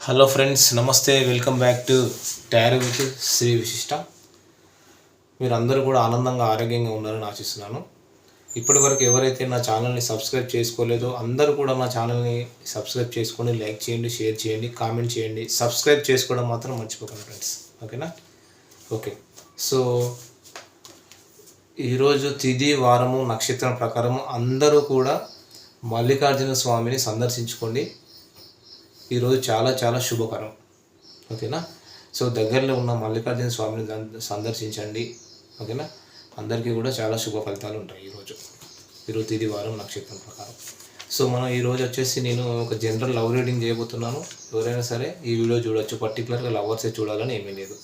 Hello friends నమస్తే. Welcome back to tarot with Shri Vishishta. మీరు అందరూ కూడా ఆనందంగా ఆరోగ్యంగా ఉన్నారని ఆశిస్తున్నాను. ఇప్పటి వరకు ఎవరైతే నా ఛానల్ని సబ్స్క్రైబ్ చేసుకోలేదో అందరూ కూడా నా ఛానల్ని సబ్స్క్రైబ్ చేసుకొని లైక్ చేయండి షేర్ చేయండి కామెంట్ చేయండి. సబ్స్క్రైబ్ చేసుకోవడం మాత్రం మర్చిపోకండి ఫ్రెండ్స్. ఓకేనా? ఓకే. సో ఈరోజు తిది వారము నక్షత్రం ప్రకారము అందరూ కూడా మల్లికార్జున స్వామిని సందర్శించుకోండి. ఈరోజు చాలా చాలా శుభకరం. ఓకేనా? సో దగ్గరలో ఉన్న మల్లికార్జున స్వామిని సందర్శించండి. ఓకేనా? అందరికీ కూడా చాలా శుభ ఫలితాలు ఉంటాయి ఈరోజు. ఈరోజు తిది వారం నక్షత్రం ప్రకారం. సో మనం ఈరోజు వచ్చేసి నేను ఒక జనరల్ లవ్ రీడింగ్ చేయబోతున్నాను. ఎవరైనా సరే ఈ వీడియో చూడొచ్చు. పర్టికులర్గా లవర్సే చూడాలని ఏమీ లేదు.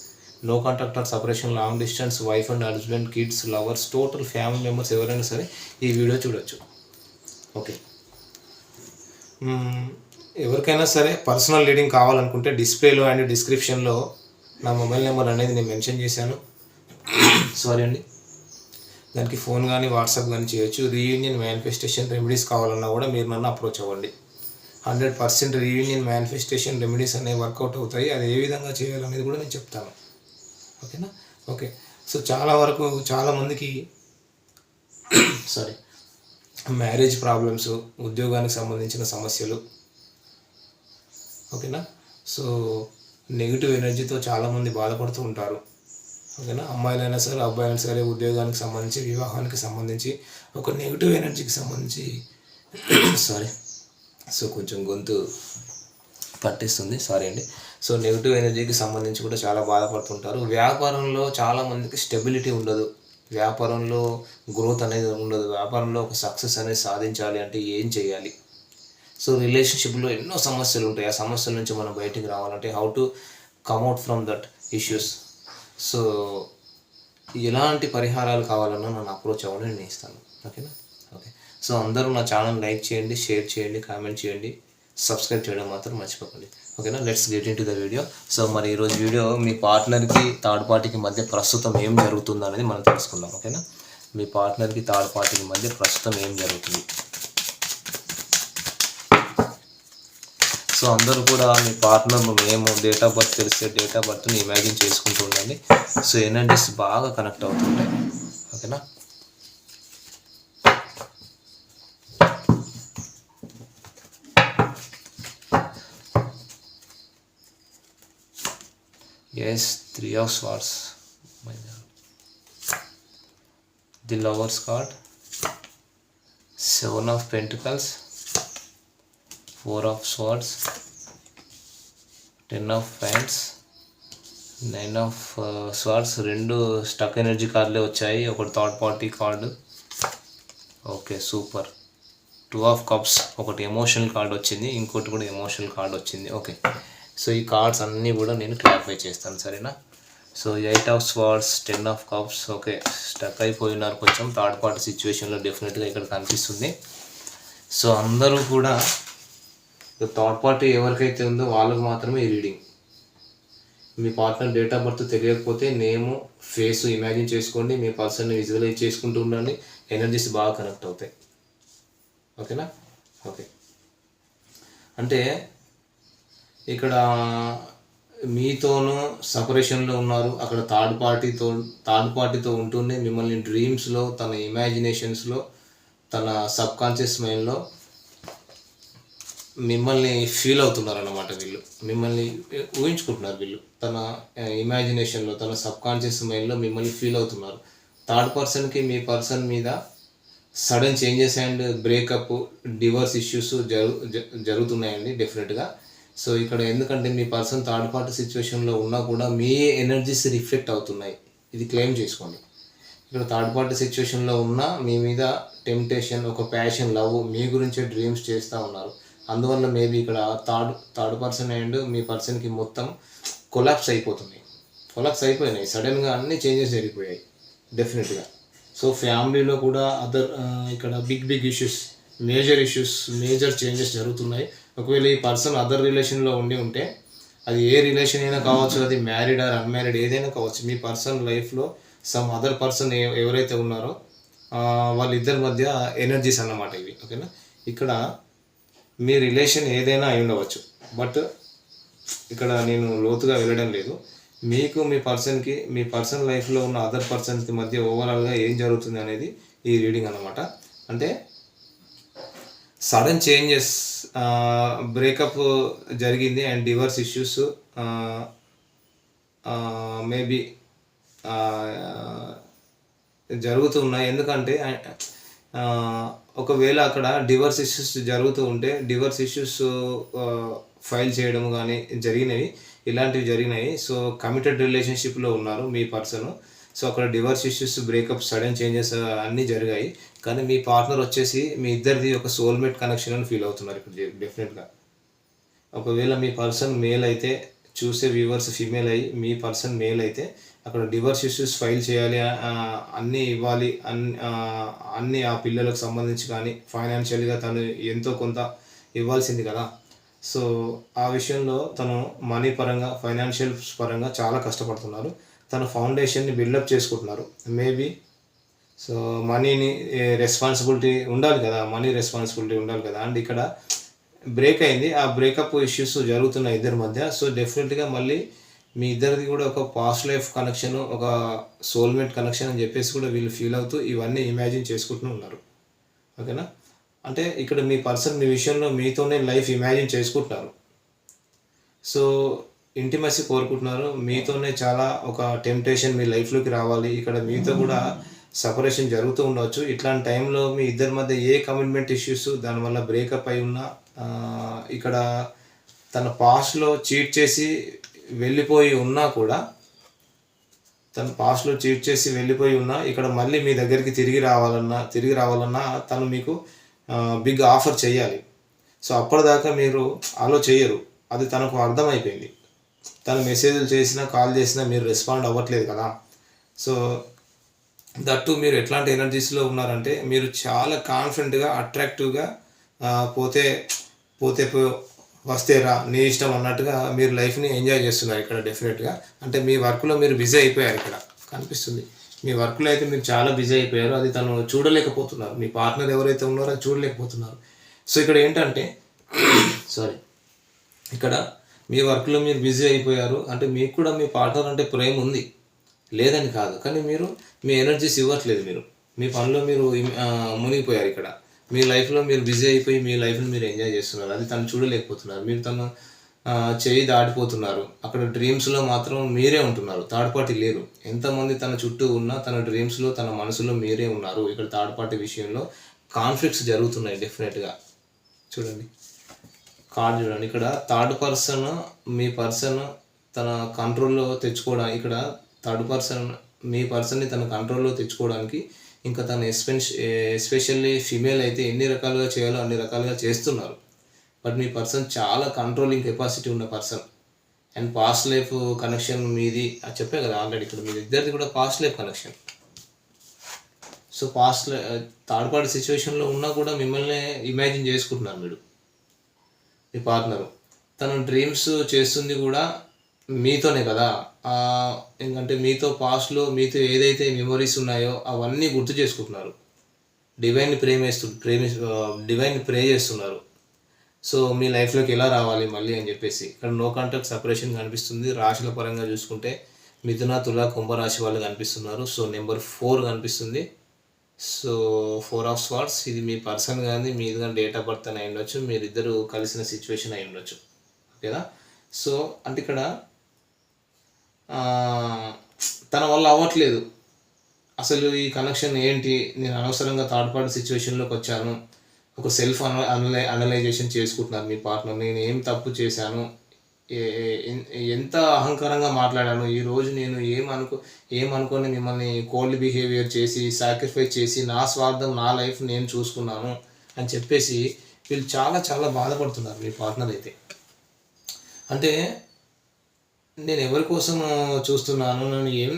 No contractor separation long distance wife and husband kids lovers total family members ఎవరైనా సరే ఈ వీడియో చూడొచ్చు. ఓకే. ఎవరికైనా సరే పర్సనల్ రీడింగ్ కావాలనుకుంటే డిస్ప్లేలో అండ్ డిస్క్రిప్షన్లో నా మొబైల్ నెంబర్ అనేది నేను మెన్షన్ చేశాను. సారీ అండి. దానికి ఫోన్ కానీ వాట్సాప్ కానీ చేయొచ్చు. రీయూనియన్ మేనిఫెస్టేషన్ రెమెడీస్ కావాలన్నా కూడా మీరు నన్ను అప్రోచ్ అవ్వండి. Hundred percent reunion manifestation remedies అనేవి వర్కౌట్ అవుతాయి. అది ఏ విధంగా చేయాలనేది కూడా నేను చెప్తాను. ఓకేనా? ఓకే. సో చాలా వరకు చాలామందికి సారీ మ్యారేజ్ ప్రాబ్లమ్స్ ఉద్యోగానికి సంబంధించిన సమస్యలు ఓకేనా? సో నెగిటివ్ ఎనర్జీతో చాలామంది బాధపడుతూ ఉంటారు. ఓకేనా? అమ్మాయిలైనా సరే అబ్బాయిలైనా సరే ఉద్యోగానికి సంబంధించి వివాహానికి సంబంధించి ఒక నెగిటివ్ ఎనర్జీకి సంబంధించి సారీ సో కొంచెం గొంతు పట్టిస్తుంది. సారీ అండి. సో నెగిటివ్ ఎనర్జీకి సంబంధించి కూడా చాలా బాధపడుతుంటారు. వ్యాపారంలో చాలామందికి స్టెబిలిటీ ఉండదు. వ్యాపారంలో గ్రోత్ అనేది ఉండదు. వ్యాపారంలో ఒక సక్సెస్ అనేది సాధించాలి అంటే ఏం చేయాలి? సో రిలేషన్షిప్లో ఎన్నో సమస్యలు ఉంటాయి. ఆ సమస్యల నుంచి మనం బయటికి రావాలంటే how to come out from that issues so ఎలాంటి పరిహారాలు కావాలన్నా నన్ను అప్రోచ్ అవ్వడం నేను ఇస్తాను. ఓకేనా? ఓకే. సో అందరూ నా ఛానల్ లైక్ చేయండి షేర్ చేయండి కామెంట్ చేయండి సబ్స్క్రైబ్ చేయడం మాత్రం మర్చిపోకండి. ఓకేనా? Let's get into the video so మరి ఈరోజు వీడియో మీ పార్ట్నర్కి థర్డ్ పార్టీకి మధ్య ప్రస్తుతం ఏం జరుగుతుంది అనేది మనం తెలుసుకుందాం. ఓకేనా? మీ పార్ట్నర్కి థర్డ్ పార్టీకి మధ్య ప్రస్తుతం ఏం జరుగుతుంది? సో అందరూ కూడా మీ పార్ట్నర్ మేము డేట్ ఆఫ్ బర్త్ తెలిస్తే డేట్ ఆఫ్ బర్త్ని ఇమాజిన్ చేసుకుంటూ ఉండండి. సో ఎనర్జీస్ బాగా కనెక్ట్ అవుతుంటాయి. ఓకేనా? Yes three of swords the lovers card seven of pentacles four of swords ten of pants nine of swords రెండు స్టక్ ఎనర్జీ కార్డులే వచ్చాయి. ఒకటి third party card. Okay super. Two of cups ఒకటి emotional card వచ్చింది ఇంకోటి కూడా emotional card వచ్చింది. Okay so ఈ కార్డ్స్ అన్నీ కూడా నేను క్లారిఫై చేస్తాను సరేనా? So eight of swords ten of cups okay stuck అయిపోయినారు కొంచెం. థర్డ్ పార్టీ సిచ్యువేషన్లో డెఫినెట్గా ఇక్కడ కనిపిస్తుంది. సో అందరూ కూడా థర్డ్ పార్టీ ఎవరికైతే ఉందో వాళ్ళకు మాత్రమే ఈ రీడింగ్ మీ పార్ట్నర్ డేట్ ఆఫ్ బర్త్ తెలియకపోతే నేము ఫేస్ ఇమాజిన్ చేసుకోండి మీ పర్సన్ని విజువలైజ్ చేసుకుంటూ ఉండండి ఎనర్జీస్ బాగా కనెక్ట్ అవుతాయి. ఓకేనా ఓకే అంటే ఇక్కడ మీతోనూ సపరేషన్లో ఉన్నారు అక్కడ థర్డ్ పార్టీతో థర్డ్ పార్టీతో ఉంటూనే మిమ్మల్ని డ్రీమ్స్లో తన ఇమాజినేషన్స్లో తన సబ్కాన్షియస్ మైండ్లో మిమ్మల్ని ఫీల్ అవుతున్నారు అన్నమాట వీళ్ళు. మిమ్మల్ని ఊహించుకుంటున్నారు వీళ్ళు. తన ఇమాజినేషన్లో తన సబ్ కాన్షియస్ మైండ్లో మిమ్మల్ని ఫీల్ అవుతున్నారు. థర్డ్ పర్సన్కి మీ పర్సన్ మీద sudden changes and breakup divorce issues జరు జరుగుతున్నాయండి డెఫినెట్గా సో ఇక్కడ ఎందుకంటే మీ పర్సన్ థర్డ్ పార్టీ సిచ్యువేషన్లో ఉన్నా కూడా మీ ఎనర్జీస్ రిఫ్లెక్ట్ అవుతున్నాయి. ఇది క్లెయిమ్ చేసుకోండి. ఇక్కడ థర్డ్ పార్టీ సిచ్యువేషన్లో ఉన్న మీ మీద టెంప్టేషన్ ఒక ప్యాషన్ లవ్ మీ గురించే డ్రీమ్స్ చేస్తూ ఉన్నారు. అందువల్ల మేబీ ఇక్కడ థర్డ్ థర్డ్ పర్సన్ అండ్ మీ పర్సన్కి మొత్తం కొలాప్స్ అయిపోతుంది కొలాప్స్ అయిపోయినాయి. సడన్గా అన్ని చేంజెస్ జరిగిపోయాయి. డెఫినెట్గా సో ఫ్యామిలీలో కూడా అదర్ ఇక్కడ big big issues major issues major changes జరుగుతున్నాయి. ఒకవేళ ఈ పర్సన్ అదర్ రిలేషన్లో ఉండి ఉంటే అది ఏ రిలేషన్ అయినా కావచ్చు అది మ్యారీడ్ ఆర్ అన్మ్యారీడ్ ఏదైనా కావచ్చు మీ పర్సన్ లైఫ్లో సమ్ అదర్ పర్సన్ ఎవరైతే ఉన్నారో వాళ్ళిద్దరి మధ్య ఎనర్జీస్ అన్నమాట ఇవి. ఓకేనా? ఇక్కడ మీ రిలేషన్ ఏదైనా అయి ఉండవచ్చు. బట్ ఇక్కడ నేను లోతుగా వెళ్ళడం లేదు. మీకు మీ పర్సన్కి మీ పర్సన్ లైఫ్లో ఉన్న అదర్ పర్సన్కి మధ్య ఓవరాల్గా ఏం జరుగుతుంది అనేది ఈ రీడింగ్ అన్నమాట. అంటే సడన్ చేంజెస్ బ్రేకప్ జరిగింది అండ్ డివర్స్ ఇష్యూస్ మేబీ జరుగుతున్నాయి ఎందుకంటే ఒకవేళ అక్కడ డివర్స్ ఇష్యూస్ జరుగుతూ ఉంటే డివర్స్ ఇష్యూస్ ఫైల్ చేయడం కానీ జరిగినవి ఇలాంటివి జరిగినాయి సో కమిటెడ్ రిలేషన్షిప్లో ఉన్నారు మీ పర్సన్. సో అక్కడ divorce issues breakup sudden changes అన్నీ జరిగాయి. కానీ మీ పార్ట్నర్ వచ్చేసి మీ ఇద్దరిది ఒక సోల్మేట్ కనెక్షన్ అని ఫీల్ అవుతున్నారు ఇక్కడ డెఫినెట్గా ఒకవేళ మీ పర్సన్ మేల్ అయితే చూసే వ్యూవర్స్ ఫీమేల్ అయ్యి మీ పర్సన్ మేల్ అయితే అక్కడ డివర్స్ ఇష్యూస్ ఫైల్ చేయాలి అన్నీ ఇవ్వాలి అన్ని ఆ, ఆ పిల్లలకు సంబంధించి కానీ ఫైనాన్షియల్గా తను ఎంతో కొంత ఇవ్వాల్సింది కదా. సో ఆ విషయంలో తను మనీ పరంగా ఫైనాన్షియల్ పరంగా చాలా కష్టపడుతున్నారు. తన ఫౌండేషన్ని బిల్డప్ చేసుకుంటున్నారు. మేబీ సో మనీని రెస్పాన్సిబిలిటీ ఉండాలి కదా మనీ రెస్పాన్సిబిలిటీ ఉండాలి కదా. అండ్ ఇక్కడ బ్రేక్ అయింది. ఆ బ్రేకప్ ఇష్యూస్ జరుగుతున్నాయి ఇద్దరి మధ్య. సో డెఫినెట్గా మళ్ళీ మీ ఇద్దరిది కూడా ఒక పాస్ట్ లైఫ్ కనెక్షన్ ఒక సోల్మేట్ కనెక్షన్ అని చెప్పేసి కూడా వీళ్ళు ఫీల్ అవుతూ ఇవన్నీ ఇమాజిన్ చేసుకుంటూ ఉన్నారు. ఓకేనా అంటే ఇక్కడ మీ పర్సన్ మీ విషయంలో మీతోనే లైఫ్ ఇమాజిన్ చేసుకుంటున్నారు. సో ఇంటిమసీ కోరుకుంటున్నారు. మీతోనే చాలా ఒక టెంప్టేషన్ మీ లైఫ్లోకి రావాలి. ఇక్కడ మీతో కూడా సపరేషన్ జరుగుతూ ఉండవచ్చు ఇట్లాంటి టైంలో మీ ఇద్దరి మధ్య ఏ కమిట్మెంట్ ఇష్యూస్ దానివల్ల బ్రేకప్ అయి ఉన్నా ఇక్కడ తన పాస్ట్లో చీట్ చేసి వెళ్ళిపోయి ఉన్నా కూడా తను పాస్ట్లో చీట్ చేసి వెళ్ళిపోయి ఉన్నా ఇక్కడ మళ్ళీ మీ దగ్గరికి తిరిగి రావాలన్నా తిరిగి రావాలన్నా తను మీకు బిగ్ ఆఫర్ చేయాలి. సో అప్పటిదాకా మీరు అలో చేయరు. అది తనకు అర్థమైపోయింది. తను మెసేజ్లు చేసినా కాల్ చేసినా మీరు రెస్పాండ్ అవ్వట్లేదు కదా. సో దట్టు మీరు ఎట్లాంటి ఎనర్జీస్లో ఉన్నారంటే మీరు చాలా కాన్ఫిడెంట్గా అట్రాక్టివ్గా పోతే పోతే పో వస్తే రా నీ ఇష్టం అన్నట్టుగా మీరు లైఫ్ని ఎంజాయ్ చేస్తున్నారు ఇక్కడ డెఫినెట్గా. అంటే మీ వర్క్లో మీరు బిజీ అయిపోయారు ఇక్కడ. కనిపిస్తుంది. మీ వర్క్లో అయితే మీరు చాలా బిజీ అయిపోయారు. అది తను చూడలేకపోతున్నారు. మీ పార్ట్నర్ ఎవరైతే ఉన్నారో అది చూడలేకపోతున్నారు. సో ఇక్కడ ఏంటంటే సారీ ఇక్కడ మీ వర్క్లో మీరు బిజీ అయిపోయారు. అంటే మీకు కూడా మీ పార్ట్నర్ అంటే ప్రేమ ఉంది. లేదని కాదు. కానీ మీరు మీ ఎనర్జీస్ ఇవ్వట్లేదు మీరు. మీ పనిలో మీరు మునిగిపోయారు ఇక్కడ. మీ లైఫ్లో మీరు బిజీ అయిపోయి మీ లైఫ్ని మీరు ఎంజాయ్ చేస్తున్నారు. అది తను చూడలేకపోతున్నారు. మీరు తను చేయి దాటిపోతున్నారు. అక్కడ డ్రీమ్స్లో మాత్రం మీరే ఉంటున్నారు. థర్డ్ పార్టీ లేరు ఎంతమంది తన చుట్టూ ఉన్నా తన డ్రీమ్స్లో తన మనసులో మీరే ఉన్నారు. ఇక్కడ థర్డ్ పార్టీ విషయంలో కాన్ఫ్లిక్ట్స్ జరుగుతున్నాయి డెఫినెట్గా చూడండి. కార్డ్ చూడండి. ఇక్కడ థర్డ్ పర్సన్ మీ పర్సన్ తన కంట్రోల్లో తెచ్చుకోవడానికి ఇక్కడ థర్డ్ పర్సన్ మీ పర్సన్ని తన కంట్రోల్లో తెచ్చుకోవడానికి ఇంకా తను ఎస్పెష ఎస్పెషల్లీ ఫిమేల్ అయితే ఎన్ని రకాలుగా చేయాలో అన్ని రకాలుగా చేస్తున్నారు. బట్ మీ పర్సన్ చాలా కంట్రోలింగ్ కెపాసిటీ ఉన్న person. And past life connection మీది అది చెప్పే కదా ఆల్రెడీ ఇక్కడ మీ ఇద్దరిది కూడా past life connection so past third party సిచ్యువేషన్లో ఉన్నా కూడా మిమ్మల్ని ఇమాజిన్ చేసుకుంటున్నారు మీరు. మీ పార్ట్నరు తను డ్రీమ్స్ చేస్తుంది కూడా మీతోనే కదా? ఎందుకంటే మీతో పాస్ట్లో మీతో ఏదైతే మెమొరీస్ ఉన్నాయో అవన్నీ గుర్తు చేసుకుంటున్నారు. డివైన్ ప్రేమేస్తు ప్రేమి డివైన్ ప్రే చేస్తున్నారు. సో మీ లైఫ్లోకి ఎలా రావాలి మళ్ళీ అని చెప్పేసి. ఇక్కడ నో కాంటాక్ట్ సపరేషన్ కనిపిస్తుంది. రాశుల పరంగా చూసుకుంటే మిథున తుల కుంభరాశి వాళ్ళు కనిపిస్తున్నారు. సో నెంబర్ ఫోర్ కనిపిస్తుంది. సో ఫోర్ ఆఫ్ స్వార్ట్స్ ఇది మీ పర్సన్ కానీ మీది కానీ డేట్ ఆఫ్ బర్త్ అని అయి ఉండొచ్చు. మీరిద్దరు కలిసిన సిచ్యువేషన్ అయి ఉండొచ్చు. ఓకేనా? సో అంటే ఇక్కడ తన వల్ల అవ్వట్లేదు. అసలు ఈ కనెక్షన్ ఏంటి? నేను అనవసరంగా థర్డ్ పార్టీ సిచ్యువేషన్లోకి వచ్చాను. ఒక సెల్ఫ్ అనలై అనలైజేషన్ చేసుకుంటున్నారు మీ పార్ట్నర్ నేను ఏం తప్పు చేశాను? ఏ- ఎంత అహంకారంగా మాట్లాడాను? ఈరోజు నేను ఏం అనుకో మిమ్మల్ని కోల్డ్ బిహేవియర్ చేసి సాక్రిఫైస్ చేసి నా స్వార్థం నా లైఫ్ నేను చూసుకున్నాను అని చెప్పేసి వీళ్ళు చాలా చాలా బాధపడుతున్నారు మీ పార్ట్నర్ అయితే. అంటే నేను ఎవరి కోసం చూస్తున్నాను? నేను ఏం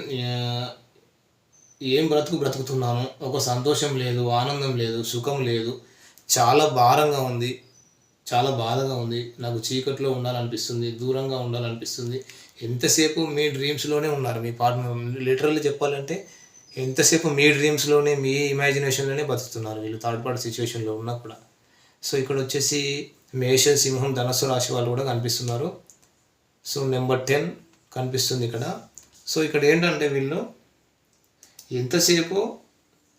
ఏం బ్రతుకు బ్రతుకుతున్నాను? ఒక సంతోషం లేదు ఆనందం లేదు సుఖం లేదు. చాలా భారంగా ఉంది. చాలా బాధగా ఉంది. నాకు చీకట్లో ఉండాలనిపిస్తుంది దూరంగా ఉండాలనిపిస్తుంది. ఎంతసేపు మీ డ్రీమ్స్లోనే ఉన్నారు? మీ పార్ట్నర్ లిటరల్లీ చెప్పాలంటే ఎంతసేపు మీ డ్రీమ్స్లోనే మీ ఇమాజినేషన్లోనే బతుకుతున్నారు వీళ్ళు థర్డ్ పార్టీ సిచ్యువేషన్లో ఉన్నా కూడా. సో ఇక్కడ వచ్చేసి మేష సింహం ధనస్సు రాశి వాళ్ళు కూడా కనిపిస్తున్నారు. సో నెంబర్ టెన్ కనిపిస్తుంది ఇక్కడ. సో ఇక్కడ ఏంటంటే వీళ్ళు ఎంతసేపు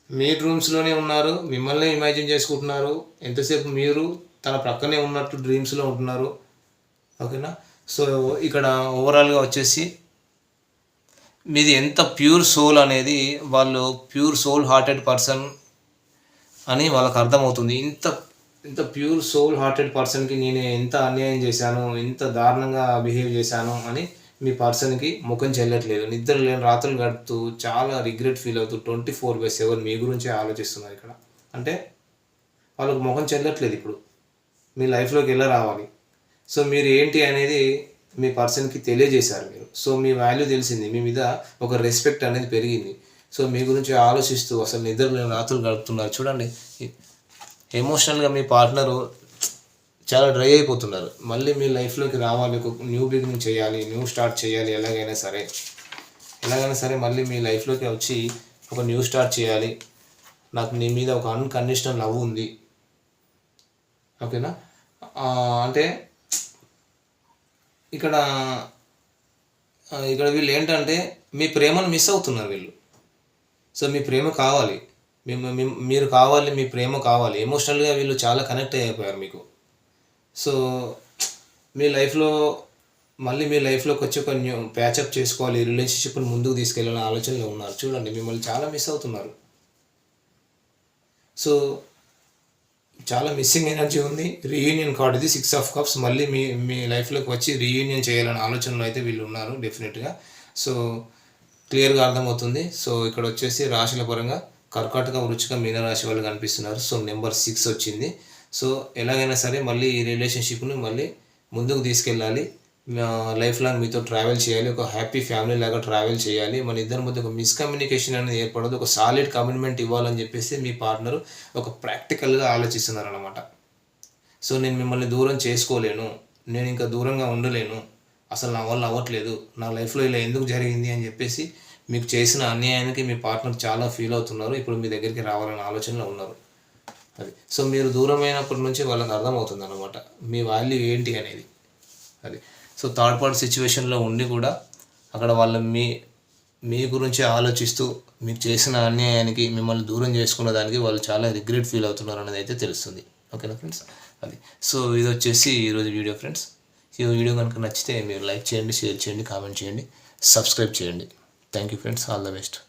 మీ రూమ్స్లోనే ఉన్నారు మిమ్మల్ని ఇమాజిన్ చేసుకుంటున్నారు ఎంతసేపు మీరు తన ప్రక్కనే ఉన్నట్టు డ్రీమ్స్లో ఉంటున్నారు. ఓకేనా సో ఇక్కడ ఓవరాల్గా వచ్చేసి మీది ఎంత ప్యూర్ సోల్ అనేది వాళ్ళు ప్యూర్ సోల్ హార్టెడ్ పర్సన్ అని వాళ్ళకి అర్థమవుతుంది. ఇంత ఇంత ప్యూర్ సోల్ హార్టెడ్ పర్సన్కి నేను ఎంత అన్యాయం చేశాను ఎంత దారుణంగా బిహేవ్ చేశాను అని మీ పర్సన్కి ముఖం చెల్లట్లేదు. నిద్ర లేని రాత్రులు గడుపుతూ చాలా రిగ్రెట్ ఫీల్ అవుతూ ట్వంటీ ఫోర్ బై సెవెన్ మీ గురించే ఆలోచిస్తున్నారు ఇక్కడ. అంటే వాళ్ళకి ముఖం చెల్లట్లేదు ఇప్పుడు. మీ లైఫ్లోకి ఎలా రావాలి? సో మీరు ఏంటి అనేది మీ పర్సన్కి తెలియజేశారు మీరు. సో మీ వాల్యూ తెలిసింది. మీ మీద ఒక రెస్పెక్ట్ అనేది పెరిగింది. సో మీ గురించి ఆలోచిస్తూ అసలు నిద్ర లేని రాత్రులు గడుపుతున్నారు. చూడండి ఎమోషనల్గా మీ పార్ట్నరు చాలా డ్రై అయిపోతున్నారు. మళ్ళీ మీ లైఫ్లోకి రావాలి ఒక న్యూ బిగినింగ్ చేయాలి న్యూ స్టార్ట్ చేయాలి ఎలాగైనా సరే. ఎలాగైనా సరే మళ్ళీ మీ లైఫ్లోకి వచ్చి ఒక న్యూ స్టార్ట్ చేయాలి. నాకు నీ మీద ఒక అన్కండిషనల్ లవ్ ఉంది. ఓకేనా? అంటే ఇక్కడ ఇక్కడ వీళ్ళు ఏంటంటే మీ ప్రేమను మిస్ అవుతున్నారు వీళ్ళు. సో మీ ప్రేమ కావాలి. మేము మీరు కావాలి మీ ప్రేమ కావాలి. ఎమోషనల్గా వీళ్ళు చాలా కనెక్ట్ అయిపోయారు మీకు. సో మీ లైఫ్లో మళ్ళీ మీ లైఫ్లోకి వచ్చి కొన్ని ప్యాచప్ చేసుకోవాలి రిలేషన్షిప్ని ముందుకు తీసుకెళ్ళాలని ఆలోచనలో ఉన్నారు. చూడండి మిమ్మల్ని చాలా మిస్ అవుతున్నారు. సో చాలా మిస్సింగ్ ఎనర్జీ ఉంది. రీయూనియన్ కార్డ్ ఇది సిక్స్ ఆఫ్ కప్స్ మళ్ళీ మీ మీ లైఫ్లోకి వచ్చి రీయూనియన్ చేయాలనే ఆలోచనలో అయితే వీళ్ళు ఉన్నారు డెఫినెట్గా సో క్లియర్గా అర్థమవుతుంది. సో ఇక్కడ వచ్చేసి రాశుల పరంగా కర్కాటక వృచ్చిక మీనరాశి వాళ్ళు కనిపిస్తున్నారు. సో నెంబర్ సిక్స్ వచ్చింది. సో ఎలాగైనా సరే మళ్ళీ ఈ రిలేషన్షిప్ని మళ్ళీ ముందుకు తీసుకెళ్ళాలి. లైఫ్ లాంగ్ మీతో ట్రావెల్ చేయాలి. ఒక హ్యాపీ ఫ్యామిలీ లాగా ట్రావెల్ చేయాలి. మన ఇద్దరి మధ్య ఒక మిస్కమ్యూనికేషన్ అనేది ఏర్పడదు. ఒక సాలిడ్ కమిట్మెంట్ ఇవ్వాలని చెప్పేసి మీ పార్ట్నర్ ఒక ప్రాక్టికల్గా ఆలోచిస్తున్నారు అనమాట సో నేను మిమ్మల్ని దూరం చేసుకోలేను. నేను ఇంకా దూరంగా ఉండలేను. అసలు నా వల్ల అవ్వట్లేదు. నా లైఫ్లో ఇలా ఎందుకు జరిగింది అని చెప్పేసి మీకు చేసిన అన్యాయానికి మీ పార్ట్నర్ చాలా ఫీల్ అవుతున్నారు. ఇప్పుడు మీ దగ్గరికి రావాలనే ఆలోచనలో ఉన్నారు. అది. సో మీరు దూరమైనప్పటి నుంచి వాళ్ళకి అర్థమవుతుంది అనమాట మీ వాల్యూ ఏంటి అనేది. అది. సో థర్డ్ పార్ట్ సిచ్యువేషన్లో ఉండి కూడా అక్కడ వాళ్ళ మీ మీ గురించి ఆలోచిస్తూ మీకు చేసిన అన్యాయానికి మిమ్మల్ని దూరం చేసుకున్న దానికి వాళ్ళు చాలా రిగ్రెట్ ఫీల్ అవుతున్నారు అనేది అయితే తెలుస్తుంది. ఓకేనా ఫ్రెండ్స్ అది. సో ఇది వచ్చేసి ఈరోజు వీడియో ఫ్రెండ్స్ ఈ వీడియో కనుక నచ్చితే మీరు లైక్ చేయండి షేర్ చేయండి కామెంట్ చేయండి సబ్స్క్రైబ్ చేయండి. Thank you friends. All the best.